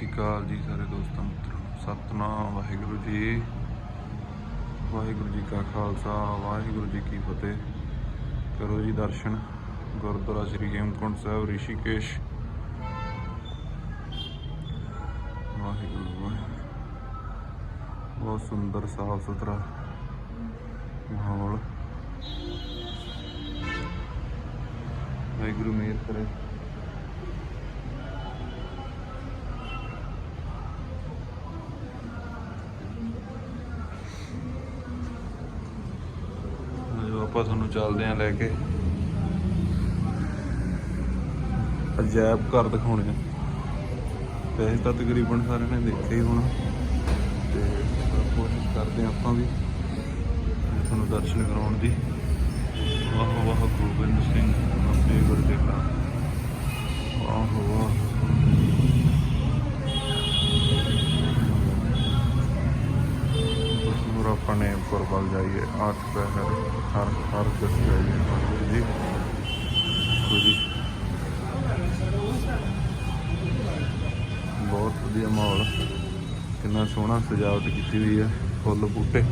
ਸ਼੍ਰੀ ਅਕਾਲ ਜੀ ਸਾਰੇ ਦੋਸਤਾਂ ਮਿੱਤਰਾਂ ਸਤਨਾਮ, ਵਾਹਿਗੁਰੂ ਜੀ। ਵਾਹਿਗੁਰੂ ਜੀ ਕਾ ਖਾਲਸਾ, ਵਾਹਿਗੁਰੂ ਜੀ ਕੀ ਫਤਿਹ। ਕਰੋ ਜੀ ਦਰਸ਼ਨ। ਗੁਰਦੁਆਰਾ ਸ੍ਰੀ ਹੇਮਕੁੰਟ ਸਾਹਿਬ, ਰਿਸ਼ੀਕੇਸ਼। ਵਾਹਿਗੁਰੂ ਵਾਹਿਗੁਰੂ। ਬਹੁਤ ਸੁੰਦਰ ਸਾਫ਼ ਸੁਥਰਾ ਮਾਹੌਲ। ਵਾਹਿਗੁਰੂ ਮੇਰ ਕਰੇ। ਆਪਾਂ ਤੁਹਾਨੂੰ ਚੱਲਦੇ ਆਂ ਲੈ ਕੇ। ਅਜਾਇਬ ਘਰ ਦਿਖਾਉਣੇ ਆ। ਵੈਸੇ ਤਾਂ ਤਕਰੀਬਨ ਸਾਰਿਆਂ ਨੇ ਦੇਖਿਆ ਹੀ ਹੋਣਾ। ਤੇ ਕੋਸ਼ਿਸ਼ ਕਰਦੇ ਹਾਂ ਆਪਾਂ ਵੀ ਤੁਹਾਨੂੰ ਦਰਸ਼ਨ ਕਰਾਉਣ ਦੀ। ਵਾਹ ਵਾਹ, ਗੋਬਿੰਦ ਸਿੰਘ, ਆਪਣੇ ਗੁਰਦੇਵਾ ਵਾਹ ਵਾਹ। ਹੋਰ ਆਪਾਂ ਨੇ ਪੁਰਬਲ ਜਾਈਏ ਆਠ ਪਹਿਰ ਹਰ ਹਰ ਦਸ ਜਾਈਏ ਵਾਹਿਗੁਰੂ ਜੀ। ਦੇਖੋ ਜੀ। ਬਹੁਤ ਵਧੀਆ ਮਾਹੌਲ। ਕਿੰਨਾ ਸੋਹਣਾ ਸਜਾਵਟ ਕੀਤੀ ਹੋਈ ਹੈ, ਫੁੱਲ ਬੂਟੇ।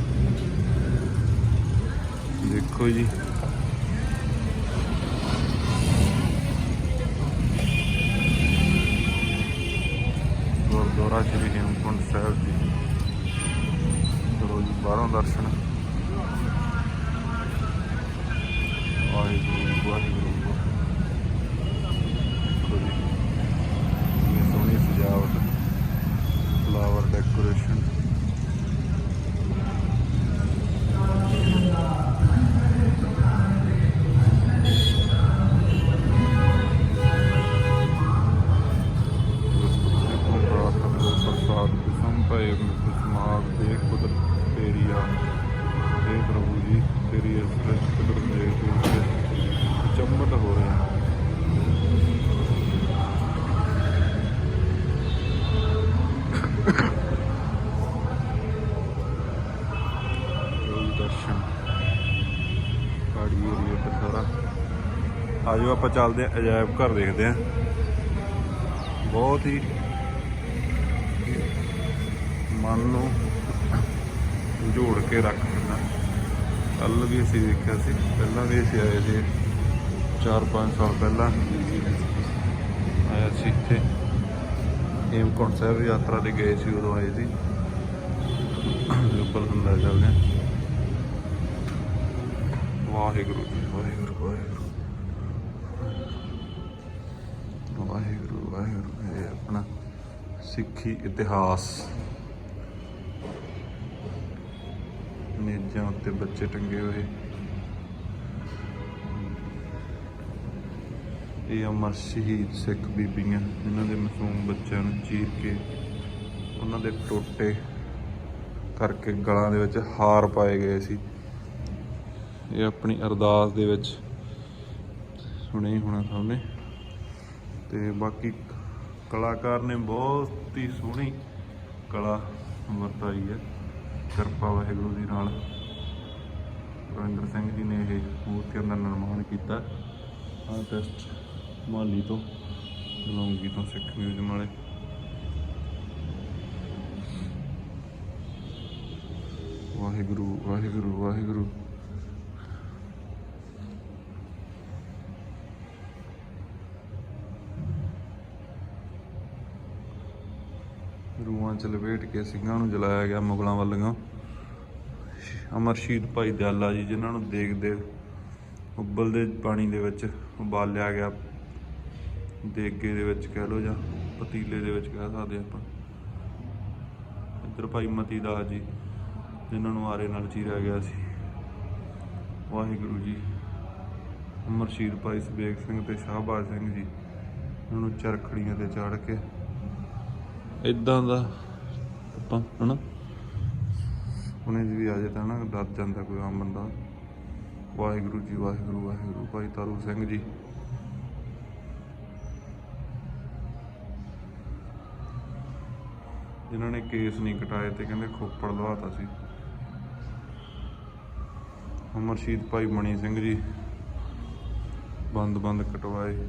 ਦੇਖੋ ਜੀ। ਗੁਰਦੁਆਰਾ ਸ਼੍ਰੀ ਹੇਮਕੁੰਟ ਸਾਹਿਬ ਜੀ। ਕਰੋ ਜੀ, ਬਾਹਰੋਂ ਦਰਸ਼ਨ। ਆਜੋ ਆਪਾਂ ਚੱਲਦੇ ਆਂ ਅਜਾਇਬ ਘਰ ਦੇਖਦੇ ਆਂ ਬਹੁਤ ਹੀ ਮਨ ਨੂੰ ਜੋੜ ਕੇ ਰੱਖ ਦਿੰਦਾ ਕੱਲ ਵੀ ਅਸੀਂ ਦੇਖਿਆ ਸੀ, ਪਹਿਲਾਂ ਵੀ ਅਸੀਂ ਆਏ ਸੀ। 4-5 ਸਾਲ ਪਹਿਲਾਂ ਆਇਆ ਸੀ ਇੱਥੇ। ਹੇਮਕੁੰਟ ਸਾਹਿਬ ਯਾਤਰਾ ਤੇ ਗਏ ਸੀ, ਉਦੋਂ ਆਏ ਸੀ। ਉੱਪਰ ਹੁੰਦਾ ਚੱਲਦੇ ਹਾਂ। ਵਾਹਿਗੁਰੂ ਜੀ, ਵਾਹਿਗੁਰੂ। ਵਾਹਿਗੁਰੂ ਵਾਹਿਗੁਰੂ, ਇਹ ਆਪਣਾ ਸਿੱਖੀ ਇਤਿਹਾਸ। ਮੇਜ਼ਾਂ ਉੱਤੇ ਬੱਚੇ ਟੰਗੇ ਹੋਏ। ਇਹ ਅਮਰ ਸ਼ਹੀਦ ਸਿੱਖ ਬੀਬੀਆਂ, ਜਿਨ੍ਹਾਂ ਦੇ ਮਸੂਮ ਬੱਚਿਆਂ ਨੂੰ ਚੀਰ ਕੇ ਉਹਨਾਂ ਦੇ ਟੋਟੇ ਕਰਕੇ ਗਲਾਂ ਦੇ ਵਿੱਚ ਹਾਰ ਪਾਏ ਗਏ ਸੀ। ਇਹ ਆਪਣੀ ਅਰਦਾਸ ਦੇ ਵਿੱਚ ਸੁਣਿਆ ਹੀ ਹੋਣਾ ਸਾਹਮਣੇ। ਤੇ ਬਾਕੀ ਕਲਾਕਾਰ ਨੇ ਬਹੁਤ ਹੀ ਸੋਹਣੀ ਕਲਾ ਵਰਤਾਈ ਹੈ। ਕਿਰਪਾ ਵਾਹਿਗੁਰੂ ਦੀ ਨਾਲ। ਰਵਿੰਦਰ ਸਿੰਘ ਜੀ ਨੇ ਇਹ ਮੂਰਤੀਆਂ ਦਾ ਨਿਰਮਾਣ ਕੀਤਾ। ਆਰਟਿਸਟ ਮਾਲੀ ਤੋਂ ਲੌਂਗੀ ਤੋਂ ਸਿੱਖ ਮਿਊਜ਼ੀਅਮ ਵਾਲੇ। ਵਾਹਿਗੁਰੂ ਵਾਹਿਗੁਰੂ ਵਾਹਿਗੁਰੂ। ਰੂਹਾਂ ਚ ਲਪੇਟ ਕੇ ਸਿੰਘਾਂ ਨੂੰ ਜਲਾਇਆ ਗਿਆ ਮੁਗਲਾਂ ਵੱਲੋਂ। ਅਮਰ ਸ਼ਹੀਦ ਭਾਈ ਦਿਆਲਾ ਜੀ, ਜਿਨ੍ਹਾਂ ਨੂੰ ਦੇਖਦੇ ਉਬਲਦੇ ਪਾਣੀ ਦੇ ਵਿੱਚ ਉਬਾਲਿਆ ਗਿਆ, ਦੇਗੇ ਦੇ ਵਿੱਚ ਕਹਿ ਲਓ ਜਾਂ ਪਤੀਲੇ ਦੇ ਵਿੱਚ ਕਹਿ ਸਕਦੇ ਆਪਾਂ। ਇੱਧਰ ਭਾਈ ਮਤੀ ਦਾਸ ਜੀ, ਜਿਨ੍ਹਾਂ ਨੂੰ ਆਰੇ ਨਾਲ ਚੀਰਿਆ ਗਿਆ ਸੀ। ਵਾਹਿਗੁਰੂ ਜੀ, ਅਮਰ ਸ਼ਹੀਦ ਭਾਈ ਸਬੇਗ ਸਿੰਘ ਤੇ ਸ਼ਾਹਬਾਜ਼ ਸਿੰਘ ਜੀ ਉਹਨਾਂ ਨੂੰ ਚਰਖੜੀਆਂ ਤੇ ਚੜ੍ਹ ਕੇ ਇਦਾਂ ਦਾ ਆਪਾਂ, ਹਨਾ? ਉਹਨੇ ਜੀ ਵੀ ਆ ਜੇ ਨਾ ਡਰ ਜਾਂਦਾ ਕੋਈ ਆਮ ਬੰਦਾ। ਵਾਹਿਗੁਰੂ ਜੀ, ਵਾਹਿਗੁਰੂ ਵਾਹਿਗੁਰੂ, ਭਾਈ ਤਾਰੂ ਸਿੰਘ ਜੀ। ਜਿਨ੍ਹਾਂ ਨੇ ਕੇਸ ਨਹੀਂ ਕਟਾਏ ਤੇ ਕਹਿੰਦੇ ਖੋਪੜ ਲਵਾਤਾ ਸੀ। ਅਮਰ ਸ਼ਹੀਦ ਭਾਈ ਮਣੀ ਸਿੰਘ ਜੀ ਬੰਦ ਬੰਦ ਕਟਵਾਏ।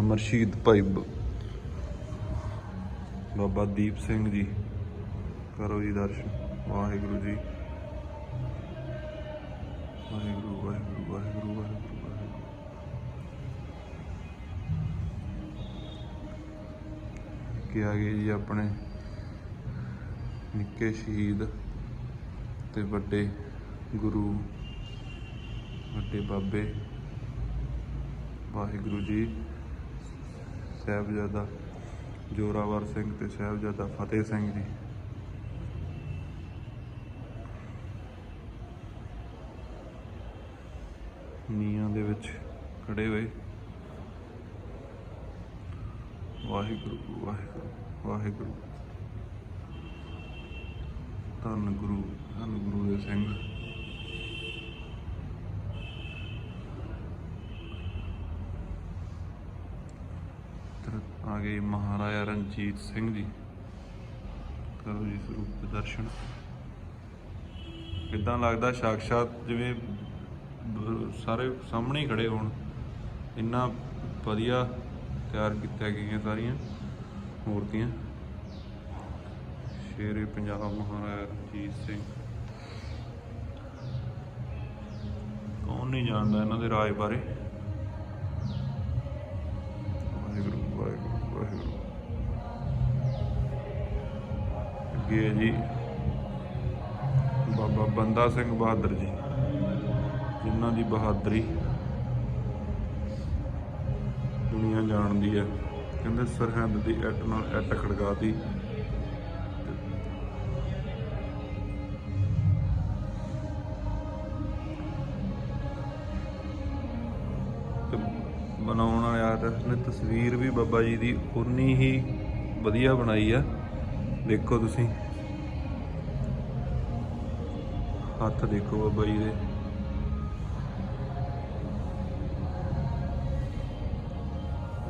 ਅਮਰ ਸ਼ਹੀਦ ਭਾਈ ਬਾਬਾ ਦੀਪ ਸਿੰਘ ਜੀ। ਕਰੋ ਜੀ ਦਰਸ਼ਨ। ਵਾਹਿਗੁਰੂ ਜੀ। ਵਾਹਿਗੁਰੂ ਵਾਹਿਗੁਰੂ ਵਾਹਿਗੁਰੂ ਵਾਹਿਗੁਰੂ ਵਾਹਿਗੁਰੂ। ਕਿ ਆ ਗਏ ਜੀ ਆਪਣੇ ਨਿੱਕੇ ਸ਼ਹੀਦ ਤੇ ਵੱਡੇ ਗੁਰੂ, ਵੱਡੇ ਬਾਬੇ। ਵਾਹਿਗੁਰੂ ਜੀ। ਸਾਹਿਬਜ਼ਾਦਾ ਜੋਰਾਵਰ ਸਿੰਘ ਤੇ ਸਾਹਿਬਜ਼ਾਦਾ ਫਤਿਹ ਸਿੰਘ ਜੀ। ਨੀਹਾਂ ਦੇ ਵਿੱਚ ਖੜੇ ਹੋਏ। ਵਾਹਿਗੁਰੂ ਵਾਹਿਗੁਰੂ ਵਾਹਿਗੁਰੂ। ਧੰਨ ਗੁਰੂ ਧੰਨ ਗੁਰੂ ਦੇ ਸਿੰਘ। ਇੱਧਰ ਮਹਾਰਾਜਾ ਰਣਜੀਤ ਸਿੰਘ ਜੀ। ਕਰੋ ਜੀ ਸਰੂਪ ਦੇ ਦਰਸ਼ਨ। ਕਿੱਦਾਂ ਲੱਗਦਾ ਸਾਕਸ਼ਾਤ ਜਿਵੇਂ ਸਾਰੇ ਸਾਹਮਣੇ ਖੜੇ ਹੋਣ। ਇੰਨਾ ਵਧੀਆ ਤਿਆਰ ਕੀਤੀਆਂ ਗਈਆਂ ਸਾਰੀਆਂ ਮੂਰਤੀਆਂ। ਸ਼ੇਰੇ ਪੰਜਾਬ ਮਹਾਰਾਜਾ ਰਣਜੀਤ ਸਿੰਘ। ਕੌਣ ਨਹੀਂ ਜਾਣਦਾ ਇਹਨਾਂ ਦੇ ਰਾਜ ਬਾਰੇ। ਅੱਗੇ ਹੈ ਜੀ। ਬਾਬਾ ਬੰਦਾ ਸਿੰਘ ਬਹਾਦਰ ਜੀ, ਜਿਨ੍ਹਾਂ ਦੀ ਬਹਾਦਰੀ ਦੁਨੀਆ ਜਾਣਦੀ ਹੈ। ਕਹਿੰਦੇ ਸਰਹੰਦ ਦੀ ਇੱਟ ਨਾਲ ਇੱਟ ਖੜਕਾਤੀ। ਤੇ ਬਣਾਉਣ ਵਾਲੇ ਆਰਟਿਸਟ ਨੇ ਤਸਵੀਰ ਵੀ ਬਾਬਾ ਜੀ ਦੀ ਉਨੀ ਹੀ ਵਧੀਆ ਬਣਾਈ ਆ। ਦੇਖੋ ਤੁਸੀਂ। ਹੱਥ ਦੇਖੋ ਬਾਬਾ ਜੀ ਦੇ।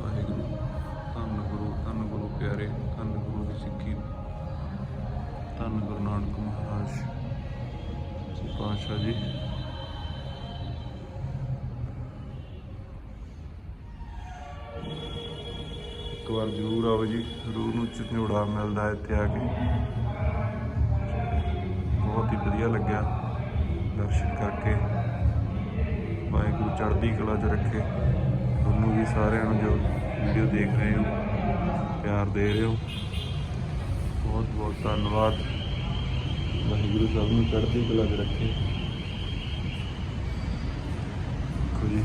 ਵਾਹਿਗੁਰੂ, ਧੰਨ ਗੁਰੂ ਧੰਨ ਗੁਰੂ ਪਿਆਰੇ, ਧੰਨ ਗੁਰੂ ਦੀ ਸਿੱਖੀ। ਧੰਨ ਗੁਰੂ ਨਾਨਕ ਮਹਾਰਾਜ। ਜੀ ਪਾਤਸ਼ਾਹ ਜੀ। ਇੱਕ ਵਾਰ ਜ਼ਰੂਰ ਆਓ ਜੀ, ਰੂਹ ਨੂੰ ਝੰਜੋੜਾ ਮਿਲਦਾ ਇੱਥੇ ਆ ਕੇ। ਬਹੁਤ ਹੀ ਵਧੀਆ ਲੱਗਿਆ ਦਰਸ਼ਨ ਕਰਕੇ। ਵਾਹਿਗੁਰੂ ਚੜ੍ਹਦੀ ਕਲਾ 'ਚ ਰੱਖੇ। ਤੁਹਾਨੂੰ ਵੀ ਸਾਰਿਆਂ ਨੂੰ ਜੋ ਵੀਡੀਓ ਦੇਖ ਰਹੇ ਹੋ, ਪਿਆਰ ਦੇ ਰਹੇ ਹੋ। ਬਹੁਤ ਬਹੁਤ ਧੰਨਵਾਦ। ਵਾਹਿਗੁਰੂ ਸਭ ਨੂੰ ਚੜ੍ਹਦੀ ਕਲਾ 'ਚ ਰੱਖੇ। ਦੇਖੋ ਜੀ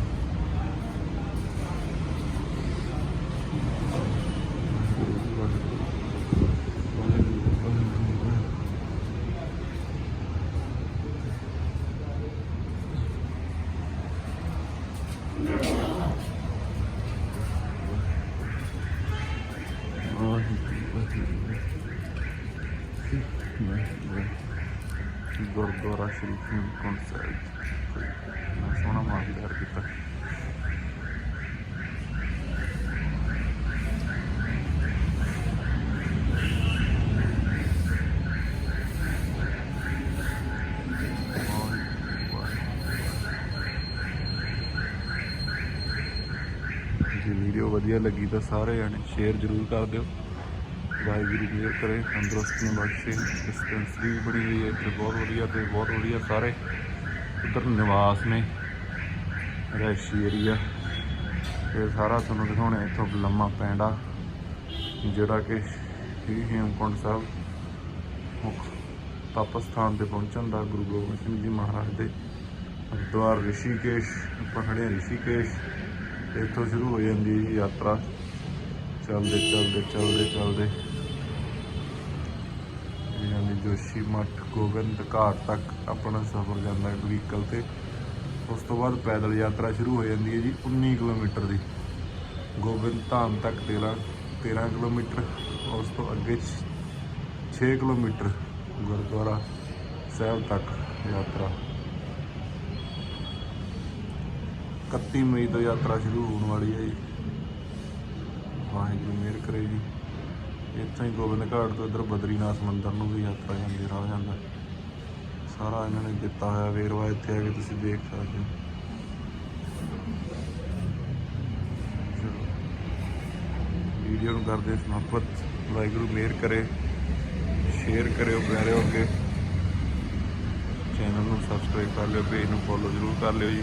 ਗੁਰਦੁਆਰਾ ਸ਼੍ਰੀ ਹੇਮਕੁੰਟ ਸਾਹਿਬ ਨਾ ਸੋਹਣਾ ਮਾਨ ਤਿਆਰ ਕੀਤਾ ਜੇ ਵੀਡੀਓ ਵਧੀਆ ਲੱਗੀ ਤਾਂ ਸਾਰੇ ਜਣੇ ਸ਼ੇਅਰ ਜ਼ਰੂਰ ਕਰ ਦਿਓ। ਵਾਹਿਗੁਰੂ ਜੀ ਕਰੇ ਤੰਦਰੁਸਤੀਆਂ ਬਖਸ਼ੇ ਡਿਸਪੈਂਸਰੀ ਵੀ ਬਣੀ ਹੋਈ ਹੈ, ਇੱਥੇ ਬਹੁਤ ਵਧੀਆ ਤੇ ਬਹੁਤ ਵਧੀਆ ਸਾਰੇ ਉੱਧਰ ਨਿਵਾਸ ਨੇ, ਰੈਸ਼ੀ ਏਰੀਆ ਇਹ ਸਾਰਾ ਤੁਹਾਨੂੰ ਦਿਖਾਉਣਾ ਇੱਥੋਂ ਲੰਮਾ ਪੈਂਡਾ, ਜਿਹੜਾ ਕਿ ਸ੍ਰੀ ਹੇਮਕੁੰਟ ਸਾਹਿਬ ਮੁੱਖ ਤਪ ਸਥਾਨ ਤੇ ਪਹੁੰਚਣ ਦਾ ਗੁਰੂ ਗੋਬਿੰਦ ਸਿੰਘ ਜੀ ਮਹਾਰਾਜ ਦੇ ਹਰਿਦੁਆਰ ਰਿਸ਼ੀਕੇਸ਼, ਆਪਾਂ ਖੜੇ ਰਿਸ਼ੀਕੇਸ਼। ਇੱਥੋਂ ਸ਼ੁਰੂ ਹੋ ਜਾਂਦੀ ਹੈ ਜੀ ਯਾਤਰਾ। ਚੱਲਦੇ ਚੱਲਦੇ ਚੱਲਦੇ ਚੱਲਦੇ। ਜਾਂਦੀ ਜੋਸ਼ੀ ਮੱਠ, ਗੋਬਿੰਦ ਘਾਟ ਤੱਕ ਆਪਣਾ ਸਫ਼ਰ ਜਾਂਦਾ ਹੈ ਵਹੀਕਲ ਤੇ। ਉਸ ਤੋਂ ਬਾਅਦ ਪੈਦਲ ਯਾਤਰਾ ਸ਼ੁਰੂ ਹੋ ਜਾਂਦੀ ਹੈ ਜੀ 19 ਕਿਲੋਮੀਟਰ ਦੀ। ਗੋਬਿੰਦ ਧਾਮ ਤੱਕ 13 13 ਕਿਲੋਮੀਟਰ, ਉਸ ਤੋਂ ਅੱਗੇ 6 ਕਿਲੋਮੀਟਰ ਗੁਰਦੁਆਰਾ ਸਾਹਿਬ ਤੱਕ ਯਾਤਰਾ। 31 ਮਈ ਤੋਂ ਯਾਤਰਾ ਸ਼ੁਰੂ ਹੋਣ ਵਾਲੀ ਹੈ ਜੀ। ਵਾਹਿਗੁਰੂ, ਮਿਹਰ ਕਰੇ ਜੀ। ਇੱਥੋਂ ਹੀ ਗੋਬਿੰਦ ਘਾਟ ਤੋਂ ਇਧਰ ਬਦਰੀਨਾਥ ਮੰਦਰ ਨੂੰ ਵੀ ਯਾਤਰਾ ਜਾਂਦੀ, ਰਾਹ ਜਾਂਦਾ। ਸਾਰਾ ਇਹਨਾਂ ਨੇ ਦਿੱਤਾ ਹੋਇਆ ਵੇਰਵਾ ਇੱਥੇ ਆ ਕੇ ਤੁਸੀਂ ਦੇਖ ਸਕਦੇ ਹੋ। ਵੀਡੀਓ ਨੂੰ ਕਰਦੇ ਸਮਾਪਤ। ਵਾਹਿਗੁਰੂ, ਮਿਹਰ ਕਰੇ। ਸ਼ੇਅਰ ਕਰਿਓ ਪਿਆਰਿਓ ਅੱਗੇ। ਚੈਨਲ ਨੂੰ ਸਬਸਕ੍ਰਾਈਬ ਕਰ ਲਿਓ, ਪੇਜ ਨੂੰ ਫੋਲੋ ਜ਼ਰੂਰ ਕਰ ਲਿਓ ਜੀ।